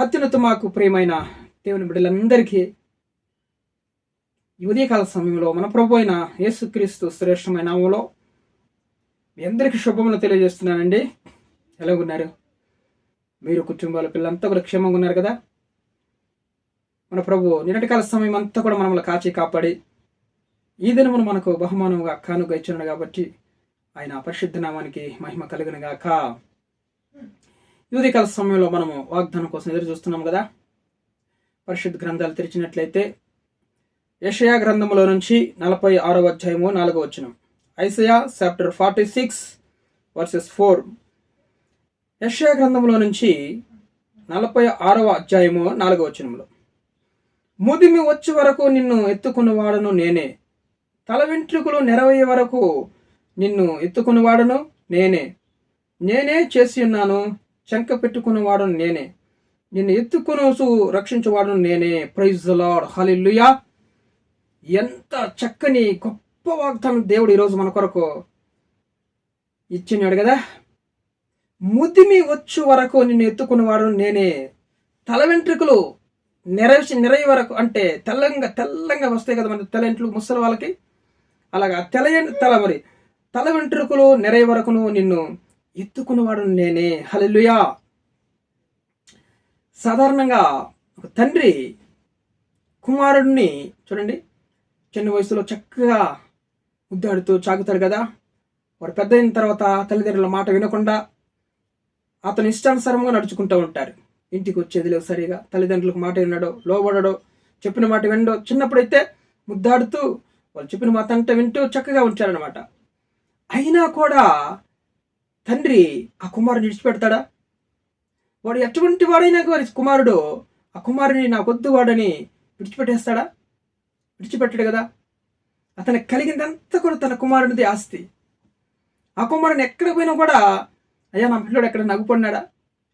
అత్యున్నత మాకు ప్రియమైన దేవుని బిడ్డలందరికీ ఈ ఉదయకాల సమయంలో మన ప్రభు అయిన యేసుక్రీస్తు శ్రేష్టమైన నామంలో మీ అందరికీ శుభములు తెలియజేస్తున్నానండి. ఎలాగున్నారు? మీరు కుటుంబాల పిల్లలంతా కూడా క్షేమంగా ఉన్నారు కదా? మన ప్రభు నిరటికాల సమయం అంతా కూడా మనల్ని కాచి కాపాడి ఈ దినమును మనకు బహుమానంగా కానుక ఇచ్చున్నాడు కాబట్టి ఆయన పరిశుద్ధ నామానికి మహిమ కలిగిన గాక ఈ సమయంలో మనము వాగ్దానం కోసం ఎదురు చూస్తున్నాం కదా? పరిశుద్ధ గ్రంథాలు తెరిచినట్లయితే యషయా గ్రంథములో నుంచి నలభై ఆరో అధ్యాయము నాలుగో వచనం. Isaiah chapter forty six verses four. యషయా గ్రంథంలో నుంచి నలభై ఆరవ అధ్యాయము నాలుగో వచనంలో ముదిమి వచ్చే వరకు నిన్ను ఎత్తుకున్నవాడను నేనే. తల వెంట్రుకలు నెరవయ్యే వరకు నిన్ను ఎత్తుకున్నవాడను నేనే. నేనే చేసి ఉన్నాను. శంక పెట్టుకున్నవాడను నేనే. నిన్ను ఎత్తుకునోసు రక్షించేవాడు నేనే. ప్రైజ్ లార్డ్ హలిల్లుయా ఎంత చక్కని గొప్ప వాగ్దానం దేవుడు ఈరోజు మన కొరకు ఇచ్చినాడు కదా. ముదిమి వచ్చు వరకు నిన్ను ఎత్తుకునేవాడు నేనే. తల వెంట్రుకలు నెరవేసి నెరవి వరకు అంటే తెల్లంగా తెల్లంగా వస్తాయి కదా మన తెల్ల ముసలి వాళ్ళకి. అలాగా తెల తల మరి తల వెంట్రుకలు నెరవి వరకును నిన్ను ఎత్తుకున్నవాడు నేనే. హలెలుయా సాధారణంగా ఒక తండ్రి కుమారుడిని చూడండి చిన్న వయసులో చక్కగా ముద్దాడుతూ చాకుతాడు కదా. వాడు పెద్ద అయిన తర్వాత తల్లిదండ్రుల మాట వినకుండా అతను ఇష్టానుసారంగా నడుచుకుంటూ ఉంటారు ఇంటికి వచ్చేది లేవు సరిగా. తల్లిదండ్రులకు మాట వినడో లోబడడో చెప్పిన మాట వినడో చిన్నప్పుడైతే ముద్దాడుతూ వాళ్ళు చెప్పిన మాట అంటే వింటూ చక్కగా ఉంచారనమాట అయినా కూడా తండ్రి ఆ కుమారుని విడిచిపెడతాడా? వాడు ఎటువంటి వాడైనా వారి కుమారుడు ఆ కుమారుని నాకొద్దు వాడని విడిచిపెట్టేస్తాడా? విడిచిపెట్టాడు కదా. అతనికి కలిగిందంతా కూడా తన కుమారునిది ఆస్తి. ఆ కుమారుని ఎక్కడ పోయినా కూడా అయ్యా నా పిల్లడు ఎక్కడ నవ్వుపడినాడా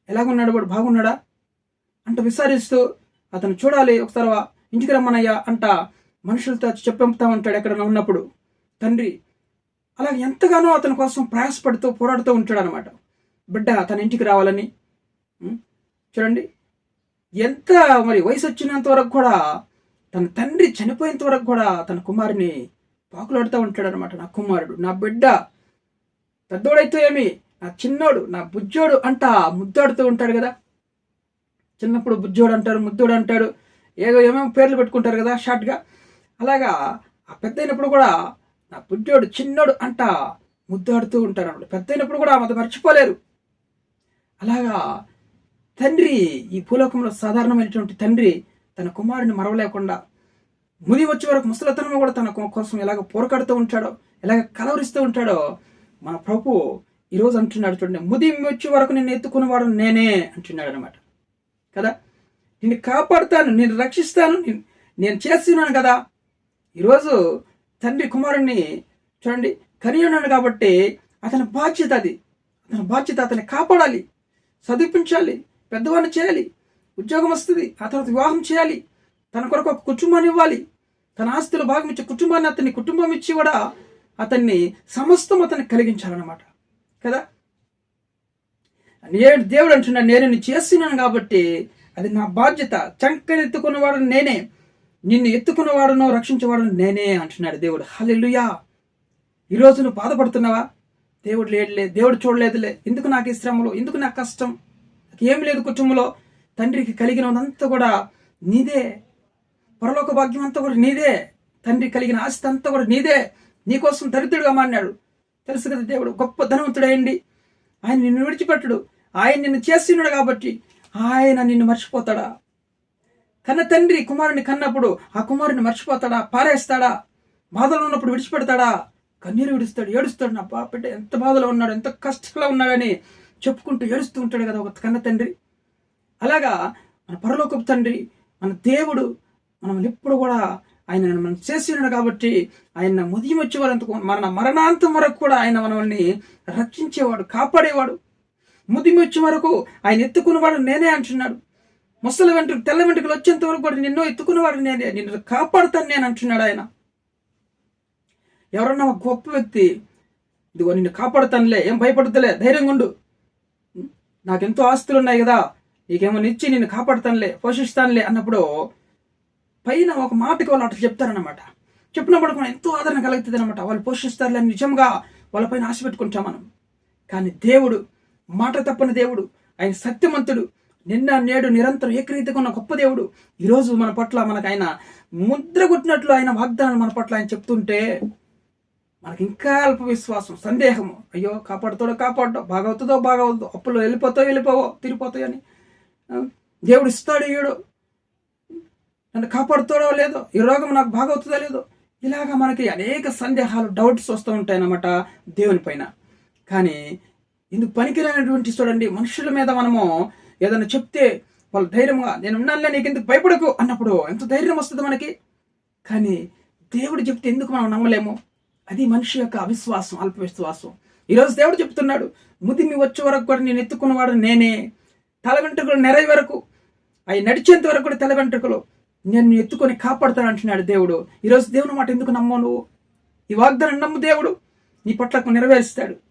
ఎలాగున్నాడు వాడు? బాగున్నాడా? అంట విచారిస్తూ అతను చూడాలి ఒకసారి ఇంటికి రమ్మనయ్యా అంట మనుషులతో చెప్పంపుతా ఉంటాడు ఎక్కడ ఉన్నప్పుడు. తండ్రి అలా ఎంతగానో అతని కోసం ప్రయాసపడుతూ పోరాడుతూ ఉంటాడు అనమాట బిడ్డ తన ఇంటికి రావాలని. చూడండి. ఎంత మరి వయసు వచ్చినంత వరకు కూడా తన తండ్రి చనిపోయేంత వరకు కూడా తన కుమారుని పాకులాడుతూ ఉంటాడు అనమాట నా కుమారుడు నా బిడ్డ. పెద్దోడైతే ఏమి? నా చిన్నోడు నా బుజ్జోడు అంట ముద్దాడుతూ ఉంటాడు కదా. చిన్నప్పుడు బుజ్జోడు అంటారు ముద్దోడు అంటాడు ఏదో ఏమేమి పేర్లు పెట్టుకుంటారు కదా షార్ట్గా అలాగా ఆ పెద్ద అయినప్పుడు కూడా నా బుడ్డోడు చిన్నోడు అంట ముద్దాడుతూ ఉంటారు అన్నమాట. పెద్ద అయినప్పుడు కూడా అది మర్చిపోలేరు. అలాగా తండ్రి ఈ భూలోకంలో సాధారణమైనటువంటి తండ్రి తన కుమారుని మరవలేకుండా ముది వచ్చే వరకు ముసలతనం కూడా తన కోసం ఎలాగ పోరకడుతూ ఉంటాడో ఎలాగ కలవరిస్తూ ఉంటాడో మన ప్రభు ఈరోజు అంటున్నాడు చూడండి. ముది వచ్చే వరకు నేను ఎత్తుకునేవాడు నేనే అంటున్నాడు అనమాట కదా? నిన్ను కాపాడుతాను నేను రక్షిస్తాను నేను చేస్తున్నాను కదా. ఈరోజు తండ్రి కుమారుణ్ణి చూడండి కని ఉన్నాడు కాబట్టి అతని బాధ్యత అది. అతని బాధ్యత అతన్ని కాపాడాలి చదివించాలి పెద్దవాడిని చేయాలి ఉద్యోగం వస్తుంది ఆ తర్వాత వివాహం చేయాలి తన కొరకు ఒక కుటుంబాన్ని ఇవ్వాలి తన ఆస్తులు భాగం ఇచ్చే కుటుంబాన్ని అతన్ని కుటుంబం ఇచ్చి కూడా అతన్ని సమస్తం అతన్ని కలిగించాలన్నమాట. కదా? నేను దేవుడు అంటున్నాను నేను చేస్తున్నాను కాబట్టి అది నా బాధ్యత. చంకని ఎత్తుకున్నవాడు నేనే. నిన్ను ఎత్తుకున్నవాడునో రక్షించేవాడును నేనే అంటున్నాడు దేవుడు. హల్లెలూయా. ఈరోజు నువ్వు బాధపడుతున్నావా? దేవుడు లేడులే దేవుడు చూడలేదులే. ఎందుకు నాకు ఈ శ్రమలు? ఎందుకు నాకు కష్టం? నాకు ఏం లేదు కుటుంబంలో. తండ్రికి కలిగినదంతా కూడా నీదే. పరలోక భాగ్యం అంతా కూడా నీదే. తండ్రి కలిగిన ఆస్తి అంతా కూడా నీదే. నీకోసం దరిద్రుడుగా మారినాడు. తెలుసు కదా దేవుడు గొప్ప ధనవంతుడయండి ఆయన నిన్ను విడిచిపెట్టడు. ఆయన నిన్ను చేస్తున్నాడు కాబట్టి ఆయన నిన్ను మర్చిపోతాడా? కన్న తండ్రి కుమారుని కన్నప్పుడు ఆ కుమారుని మర్చిపోతాడా? పారేస్తాడా? బాధలో ఉన్నప్పుడు విడిచిపెడతాడా? కన్నీరు విడుస్తాడు ఏడుస్తాడు. నా బా బిడ్డ ఎంత బాధలో ఉన్నాడు ఎంత కష్టంలో ఉన్నాడని చెప్పుకుంటూ ఏడుస్తూ ఉంటాడు కదా ఒక కన్న తండ్రి. అలాగా మన పరలోకపు తండ్రి మన దేవుడు మనం ఎప్పుడు కూడా ఆయన మనం చేస్తున్నాడు కాబట్టి ఆయన ముదియం వచ్చే వరకు మన మరణాంతం వరకు కూడా ఆయన మనల్ని రక్షించేవాడు కాపాడేవాడు. ముదిమి వచ్చే వరకు ఆయన ఎత్తుకున్నవాడు నేనే అంటున్నాడు. ముసలి వెంట్రుకు తెల్ల వెంట్రుకలు వచ్చేంత వరకు కూడా నిన్నో ఎత్తుకున్నవాడు నేను నిన్ను కాపాడుతాను నేను అంటున్నాడు ఆయన. ఎవరన్నా ఒక గొప్ప వ్యక్తి ఇదిగో నిన్ను కాపాడుతానులే ఏం భయపడతలే ధైర్యంగా ఉండు. నాకెంతో ఆస్తులు ఉన్నాయి కదా నీకేమో ఇచ్చి నిన్ను కాపాడుతానులే పోషిస్తానులే అన్నప్పుడు పైన ఒక మాటకి వాళ్ళు అట్లా చెప్తారనమాట చెప్పినప్పుడు మనం ఎంతో ఆదరణ కలుగుతుంది అనమాట వాళ్ళు పోషిస్తారులే అని నిజంగా వాళ్ళపైన ఆశ పెట్టుకుంటాం మనం. కానీ దేవుడు మాట తప్పని దేవుడు ఆయన సత్యమంతుడు నిన్న నేడు నిరంతరం ఏకరీతిగా ఉన్న గొప్ప దేవుడు. ఈరోజు మన పట్ల మనకు ఆయన ముద్ర కొట్టినట్లు ఆయన వాగ్దానాలు మన పట్ల ఆయన చెప్తుంటే మనకి ఇంకా అల్ప విశ్వాసం సందేహము. అయ్యో కాపాడుతాడో కాపాడో బాగవుతుందో బాగవుతుందో అప్పులు వెళ్ళిపోతావు వెళ్ళిపోవో తిరిగిపోతాయని అని. దేవుడు ఇస్తాడు ఈడు. నన్ను కాపాడుతాడో లేదో ఈ రోగం నాకు బాగవుతుందో లేదో ఇలాగ మనకి అనేక సందేహాలు డౌట్స్ వస్తూ ఉంటాయన్నమాట దేవుని పైన. కానీ ఇందుకు పనికిరానటువంటి చూడండి మనుషుల మీద మనము ఏదైనా చెప్తే వాళ్ళు ధైర్యంగా నేను ఉన్నానులే నీకు ఎందుకు భయపడకు అన్నప్పుడు ఎంత ధైర్యం వస్తుంది మనకి. కానీ దేవుడు చెప్తే ఎందుకు మనం నమ్మలేము? అది మనిషి యొక్క అవిశ్వాసం అల్ప విశ్వాసం ఈరోజు దేవుడు చెప్తున్నాడు ముదిమి వచ్చే వరకు కూడా నేను ఎత్తుకున్నవాడు నేనే. తల వెంట్రుకలు నెరవి వరకు అవి నడిచేంత వరకు కూడా తల వెంట్రుకలు నేను ఎత్తుకొని కాపాడుతాను అంటున్నాడు దేవుడు. ఈరోజు దేవుని మాట ఎందుకు నమ్మవు నువ్వు? ఈ వాగ్దానం నమ్ము దేవుడు. నీ పట్లకు నెరవేరుస్తాడు.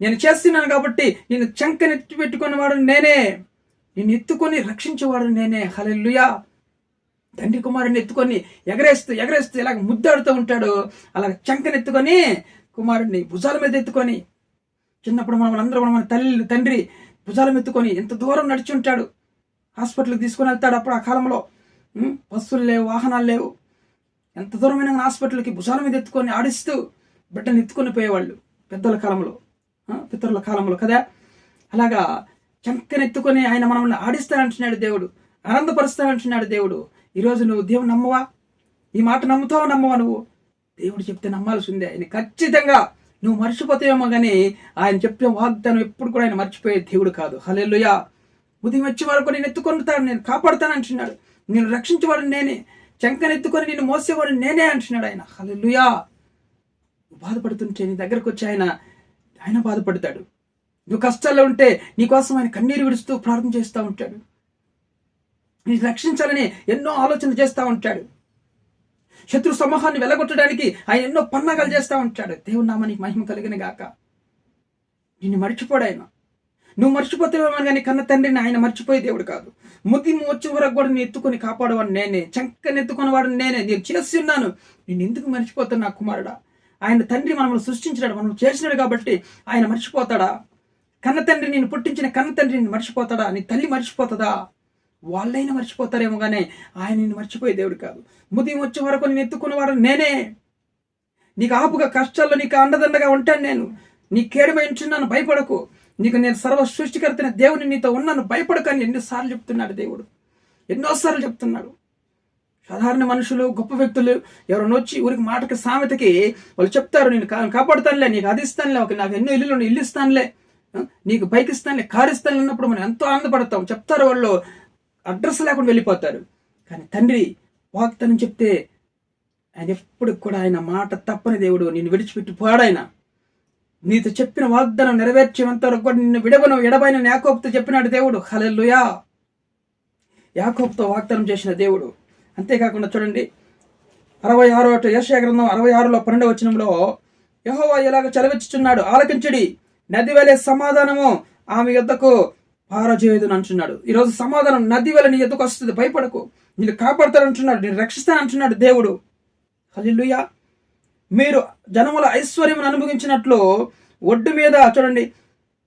నేను చేస్తున్నాను కాబట్టి నేను చంకనెత్తి పెట్టుకున్నవాడు నేనే. నేను ఎత్తుకొని రక్షించేవాడు నేనే. హలెల్లుయా. తండ్రి కుమారుని ఎత్తుకొని ఎగరేస్తూ ఎగరేస్తూ ఇలాగ ముద్దాడుతూ ఉంటాడు. అలా చంకనెత్తుకొని కుమారుడిని భుజాల మీద ఎత్తుకొని చిన్నప్పుడు మనం అందరూ మన తల్లి తండ్రి భుజాలం ఎత్తుకొని ఎంత దూరం నడిచి ఉంటాడు హాస్పిటల్కి తీసుకొని వెళ్తాడు అప్పుడు ఆ కాలంలో. బస్సులు లేవు వాహనాలు లేవు. ఎంత దూరమైన హాస్పిటల్కి భుజాల మీద ఎత్తుకొని ఆడిస్తూ బిడ్డను ఎత్తుకొని పోయేవాళ్ళు పెద్దల కాలంలో. పితరుల కాలంలో. కదా? అలాగా చంకనెత్తుకొని ఆయన మనల్ని ఆడిస్తానంటున్నాడు దేవుడు. ఆనందపరుస్తానంటున్నాడు దేవుడు. ఈరోజు నువ్వు దేవుడు నమ్మవా? ఈ మాట నమ్ముతావా నమ్మవా నువ్వు? దేవుడు చెప్తే నమ్మాల్సిందే. ఆయన ఖచ్చితంగా నువ్వు మర్చిపోతావేమో కానీ ఆయన చెప్పిన వాగ్దానం ఎప్పుడు కూడా ఆయన మర్చిపోయే దేవుడు కాదు. హలెల్లుయా. ఉదయం వచ్చే వరకు నేను ఎత్తుకొనుతాను నేను కాపాడుతాను అంటున్నాడు నేను రక్షించేవాడు నేనే. చెంకనెత్తుకొని నేను మోసేవాడు నేనే అంటున్నాడు ఆయన. హలెల్లుయా. బాధపడుతుంటే నీ దగ్గరకు వచ్చి ఆయన ఆయన బాధపడతాడు. నువ్వు కష్టాల్లో ఉంటే నీకోసం ఆయన కన్నీరు విడుస్తూ ప్రార్థన చేస్తూ ఉంటాడు. నీ రక్షించాలని ఎన్నో ఆలోచనలు చేస్తూ ఉంటాడు. శత్రు సమూహాన్ని వెలగొట్టడానికి ఆయన ఎన్నో పన్నాగాలు చేస్తూ ఉంటాడు. దేవుని నామానికి మహిమ కలిగిన గాక. నిన్ను మర్చిపోడు ఆయన. నువ్వు మర్చిపోతావేమో కానీ కన్న తండ్రిని ఆయన మర్చిపోయే దేవుడు కాదు. ముది వచ్చే వరకు కూడా నేను ఎత్తుకొని కాపాడవాడు నేనే. చంకని ఎత్తుకునేవాడు నేనే. నేను చేసి ఉన్నాను. నేను ఎందుకు మర్చిపోతాను నా కుమారుడా? ఆయన తండ్రి మనల్ని సృష్టించినాడు మనం చేసినాడు కాబట్టి ఆయన మర్చిపోతాడా? కన్న తండ్రి నేను పుట్టించిన కన్న తండ్రి నేను మర్చిపోతాడా? నీ తల్లి మర్చిపోతుందా? వాళ్ళైనా మర్చిపోతారేమో కానీ ఆయన నిన్ను మర్చిపోయే దేవుడు కాదు. ముది వచ్చే వరకు నేను ఎత్తుకున్నవాడు నేనే. నీకు ఆపుగా కష్టాల్లో నీకు అండదండగా ఉంటాను నేను. నీ కేడమైంటున్నాను భయపడకు. నీకు నేను సర్వ సృష్టికర్తన దేవుని నీతో ఉన్నాను భయపడకు అని ఎన్నోసార్లు చెప్తున్నాడు దేవుడు. ఎన్నోసార్లు చెప్తున్నాడు. సాధారణ మనుషులు గొప్ప వ్యక్తులు ఎవరైనా వచ్చి ఊరికి మాటకి సామెతకి వాళ్ళు చెప్తారు నేను కాపాడుతానులే నీకు అది ఇస్తానులే ఒక నాకు ఎన్నో ఇల్లు ఇల్లు ఇస్తానులే నీకు బైక్ ఇస్తానులే కారు ఇస్తాను అన్నప్పుడు మనం ఎంతో ఆనందపడతాం. చెప్తారు వాళ్ళు అడ్రస్ లేకుండా వెళ్ళిపోతారు. కానీ తండ్రి వాక్తనం చెప్తే ఆయన ఎప్పుడు కూడా ఆయన మాట తప్పని దేవుడు నిన్ను విడిచిపెట్టి పోడాయన నీతో చెప్పిన వాగ్దానం నెరవేర్చేంత వరకు కూడా నిన్ను విడవను ఎడబైన యాకోప్తో చెప్పినాడు దేవుడు. హలెల్లుయా. యాకోప్తో వాగ్దానం చేసిన దేవుడు. అంతేకాకుండా చూడండి అరవై ఆరో యశయ గ్రంథం అరవై ఆరులో పన్నెండవ వచనంలో యహోవా ఇలాగ చలవిచ్చుచున్నాడు? ఆలకించుడి. నది వలె సమాధానము ఆమె యొద్దకు పారజేయుదును అంటున్నాడు. ఈరోజు సమాధానం నది వెల నీ యొద్దకు వస్తుంది భయపడకు. నేను కాపాడతానంటున్నాడు నేను రక్షిస్తానంటున్నాడు దేవుడు. హలిలుయా మీరు జనముల ఐశ్వర్యమును అనుభవించినట్లు ఒడ్డు మీద చూడండి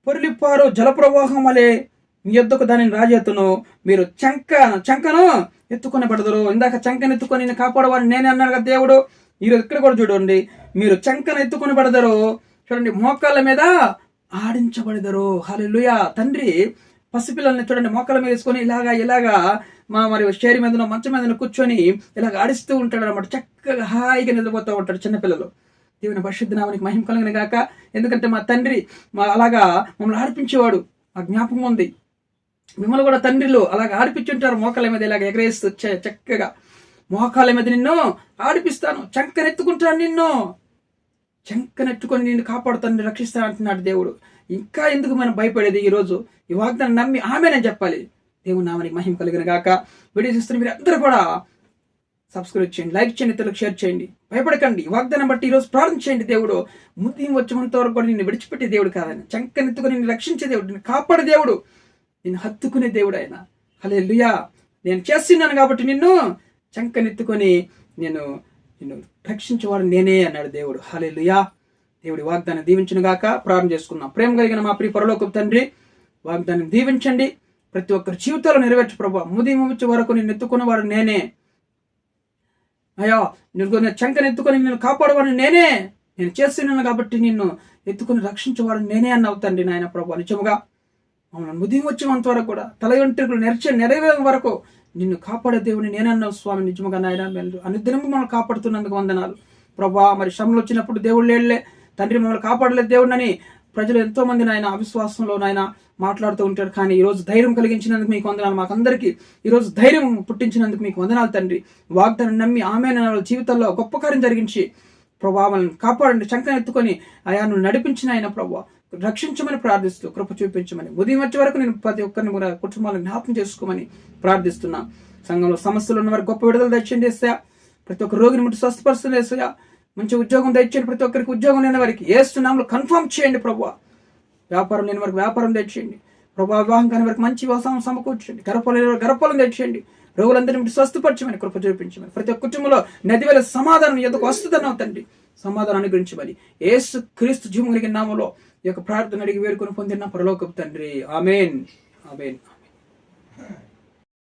పొరిలిప్పారు జలప్రవాహం వలె మీ యొద్దకు దానిని రాజెత్తును మీరు చంక చంకను ఎత్తుకొని పడదురు. ఇందాక చంకను ఎత్తుకొని నేను కాపాడవాడిని నేనే అన్నాడు కదా దేవుడు. ఈరోజు ఇక్కడ కూడా చూడండి. మీరు చంకను ఎత్తుకొని పడదరు. చూడండి మోకాళ్ళ మీద ఆడించబడదరు. హల్లెలూయా. తండ్రి పసిపిల్లల్ని చూడండి మోకాల మీద వేసుకొని ఇలాగా ఇలాగా మా మరి షేర్ మీదనో మంచం మీద కూర్చొని ఇలాగ ఆడిస్తూ ఉంటాడు అనమాట చక్కగా హాయిగా నిద్రపోతూ ఉంటాడు చిన్నపిల్లలు. దేవుని పరిశుద్ధ నామానికి మహిమ కలిగిన కాక ఎందుకంటే మా తండ్రి మా అలాగా మమ్మల్ని ఆడిపించేవాడు. ఆ జ్ఞాపకం ఉంది. మిమ్మల్ని కూడా తండ్రిలు అలాగ ఆడిపించుంటారు మోకాల మీద ఇలాగ ఎగరేస్తూ చక్కగా. మోకాల మీద నిన్ను ఆడిపిస్తాను. చంకనెత్తుకుంటాను నిన్ను. చంకనెట్టుకొని నిన్ను కాపాడుతాను నిన్ను రక్షిస్తాను అంటున్నాడు దేవుడు. ఇంకా ఎందుకు మనం భయపడేది ఈ రోజు? ఈ వాగ్దానం నమ్మి ఆమెనే చెప్పాలి. దేవుని నామనికి మహిమ కలిగిన గాక వీడియో చూస్తున్న మీరు అందరూ కూడా సబ్స్క్రైబ్ చేయండి లైక్ చేయండి ఇతరులకు షేర్ చేయండి. భయపడకండి. ఈ వాగ్దానం బట్టి ఈరోజు ప్రార్థన చేయండి దేవుడు. ముద్దు వచ్చేంత వరకు కూడా నిన్ను విడిచిపెట్టే దేవుడు కాదని. చంకనెత్తుకొని నిన్ను రక్షించే దేవుడు నిన్ను కాపాడే దేవుడు. నిన్ను హత్తుకునే దేవుడు ఆయన హలే నేను చేస్తున్నాను కాబట్టి నిన్ను చంకనెత్తుకొని నేను నిన్ను రక్షించేవాడు నేనే అన్నాడు దేవుడు. హలే దేవుడి వాగ్దానం దీవించిన గాక. ప్రారంభం చేసుకుందాం. ప్రేమ కలిగిన మా ప్రియ పరలోకపు తండ్రి వాగ్దానం దీవించండి. ప్రతి ఒక్కరి జీవితాలు నెరవేర్చు ప్రభు. ముది ముచ్చి వరకు నేను ఎత్తుకున్నవాడు నేనే. అయ్యా నేను చంకని ఎత్తుకొని నేను కాపాడేవాడు నేనే. నేను చేస్తున్నాను కాబట్టి నిన్ను ఎత్తుకుని రక్షించేవాడు నేనే అన్నావు తండ్రి నాయన ప్రభు. నిజముగా మమ్మల్ని ముది వచ్చేంత వరకు కూడా తల వెంట్రుకలు నెరచే నెరవేరే వరకు నిన్ను కాపాడే దేవుని నేనన్నావు స్వామి నిజముగా నాయన అనుదినము అనుదినం కాపాడుతున్నందుకు వందనాలు. ప్రభా మరి శ్రమలు వచ్చినప్పుడు దేవుడు లేడులే. తండ్రి మమ్మల్ని కాపాడలేదు దేవుడిని ప్రజలు ఎంతో మంది నాయన అవిశ్వాసంలో నాయన మాట్లాడుతూ ఉంటారు. కానీ ఈ రోజు ధైర్యం కలిగించినందుకు మీకు వందనాలు. మాకందరికీ ఈ రోజు ధైర్యం పుట్టించినందుకు మీకు వందనాలు తండ్రి. వాగ్దానం నమ్మి ఆమె జీవితంలో గొప్ప కార్యం జరిగించి ప్రభావాలను కాపాడండి చంకన ఎత్తుకొని ఆయా నువ్వు నడిపించిన ఆయన ప్రభావ రక్షించమని ప్రార్థిస్తూ కృప చూపించమని. ఉదయం వచ్చే వరకు నేను ప్రతి ఒక్కరిని కూడా కుటుంబాలను జ్ఞాపకం చేసుకోమని ప్రార్థిస్తున్నా. సంఘంలో సమస్యలు ఉన్న వారికి గొప్ప విడుదల దయచేయండి వేసా ప్రతి ఒక్క రోగిని ముట్టి స్వస్థపరుస్తుంది వేసయా మంచి ఉద్యోగం దయచేయండి ప్రతి ఒక్కరికి ఉద్యోగం లేని వారికి ఏస్తున్నాంలో కన్ఫర్మ్ చేయండి ప్రభు వ్యాపారం లేని వారికి వ్యాపారం తెచ్చేయండి ప్రభా వివాహం కాని వారికి మంచి వ్యవసాయం సమకూర్చండి. గర్భఫలం లేని వారికి గర్భఫలం తెచ్చేయండి రోగులందరినీ స్వస్థపరచమని కృప చూపించమని. ప్రతి ఒక్క కుటుంబంలో నది వేల సమాధానం ఎందుకు వస్తుందన్నావు తండ్రి? సమాధానం అనుగ్రహించమని. ఏసు క్రీస్తు జీవం కలిగిన నామలో యొక్క ప్రార్థన అడిగి వేడుకొని పొందిన పరలోకపు తండ్రి. ఆమెన్. ఆమెన్. ఆమెన్